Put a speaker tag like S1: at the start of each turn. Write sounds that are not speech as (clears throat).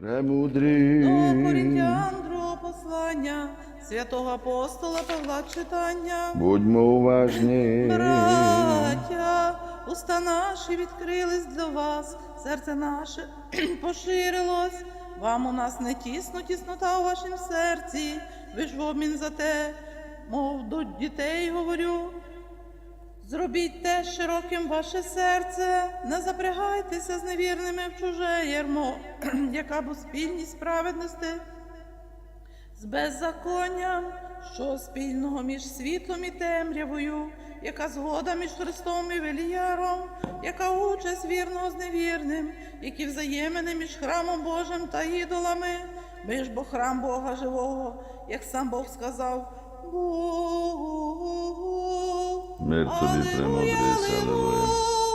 S1: Премудрий.
S2: До Корінтян другого послання, святого апостола Павла читання.
S1: Будьмо уважні.
S2: Браття, уста наші відкрились для вас, серце наше (clears throat) поширилось. Вам у нас не тісно, тіснота у вашім серці. Ви ж в обмін за те, мов до дітей говорю. Зробіть те широким ваше серце, не запрягайтеся з невірними в чуже ярмо, (clears throat) яка б спільність праведності з беззаконням, що спільного між світлом і темрявою, яка згода між Христом і Веліяром, яка участь вірного з невірним, які взаємини між храмом Божим та ідолами. Ми ж бо храм Бога живого, як сам Бог сказав. Богу.
S1: मेरे तो भी प्रेम और ग्रेस हालेलुया